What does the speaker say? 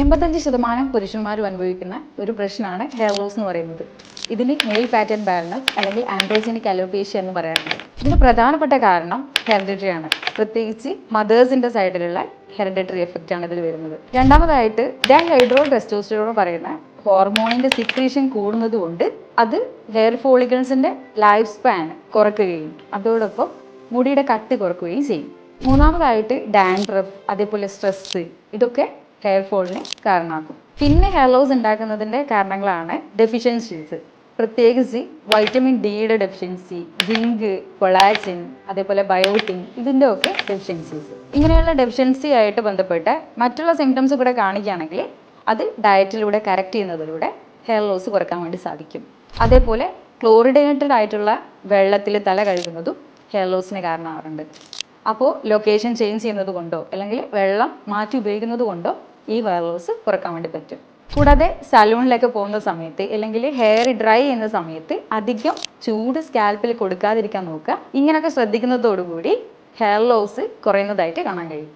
എൺപത്തഞ്ച് ശതമാനം പുരുഷന്മാരും അനുഭവിക്കുന്ന ഒരു പ്രശ്നമാണ് ഹെയർ ലോസ് എന്ന് പറയുന്നത്. ഇതിന് മെയിൽ പാറ്റേൺ ബാലൻസ് അല്ലെങ്കിൽ ആൻഡ്രോജനിക് അലോപേഷ്യ എന്ന് പറയാറുണ്ട്. ഇതിന് പ്രധാനപ്പെട്ട കാരണം ഹെറിഡിറ്ററി ആണ്. പ്രത്യേകിച്ച് മദേഴ്സിന്റെ സൈഡിലുള്ള ഹെറിഡിറ്ററി എഫക്റ്റ് ആണ് ഇതിൽ വരുന്നത്. രണ്ടാമതായിട്ട് ഡൈഹൈഡ്രോ ടെസ്റ്റോസ്റ്ററോൺ പറയുന്ന ഹോർമോണിന്റെ സിക്രീഷൻ കൂടുന്നത് കൊണ്ട് അത് ഹെയർ ഫോളിക്കിൾസിന്റെ ലൈഫ് സ്പാൻ കുറയ്ക്കുകയും അതോടൊപ്പം മുടിയുടെ കട്ട് കുറക്കുകയും ചെയ്യും. മൂന്നാമതായിട്ട് ഡാൻഡ്രഫ് അതേപോലെ സ്ട്രെസ് ഇതൊക്കെ ഹെയർ ഫോളിന് കാരണമാക്കും. പിന്നെ ഹെയർ ലോസ് ഉണ്ടാക്കുന്നതിന്റെ കാരണങ്ങളാണ് ഡെഫിഷ്യൻസീസ് പ്രത്യേകിച്ച് വൈറ്റമിൻ ഡിയുടെ ഡെഫിഷ്യൻസി ജിങ്ക് കൊളാജിൻ അതേപോലെ ബയോട്ടിൻ ഇതിന്റെ ഒക്കെ ഡെഫിഷ്യൻസീസ് ഇങ്ങനെയുള്ള ഡെഫിഷ്യൻസി ആയിട്ട് ബന്ധപ്പെട്ട് മറ്റുള്ള സിംറ്റംസ് കൂടെ കാണിക്കുകയാണെങ്കിൽ അത് ഡയറ്റിലൂടെ കറക്റ്റ് ചെയ്യുന്നതിലൂടെ ഹെയർ ലോസ് കുറയ്ക്കാൻ വേണ്ടി സാധിക്കും. അതേപോലെ ക്ലോറിഡേറ്റഡ് ആയിട്ടുള്ള വെള്ളത്തിൽ തല കഴുകുന്നതും ഹെയർ ലോസിന് കാരണമാകാറുണ്ട് അപ്പോൾ ലൊക്കേഷൻ ചേഞ്ച് ചെയ്യുന്നത് കൊണ്ടോ അല്ലെങ്കിൽ വെള്ളം മാറ്റി ഉപയോഗിക്കുന്നത് കൊണ്ടോ ഈ വൈറസ് കുറയ്ക്കാൻ വേണ്ടി പറ്റും. കൂടാതെ സലൂണിലേക്ക് പോകുന്ന സമയത്ത് അല്ലെങ്കിൽ ഹെയർ ഡ്രൈ ചെയ്യുന്ന സമയത്ത് അധികം ചൂട് സ്കാൽപ്പിൽ കൊടുക്കാതിരിക്കാൻ നോക്കുക. ഇങ്ങനെയൊക്കെ ശ്രദ്ധിക്കുന്നതോടുകൂടി ഹെയർ ലോസ് കുറയുന്നതായിട്ട് കാണാൻ കഴിയും.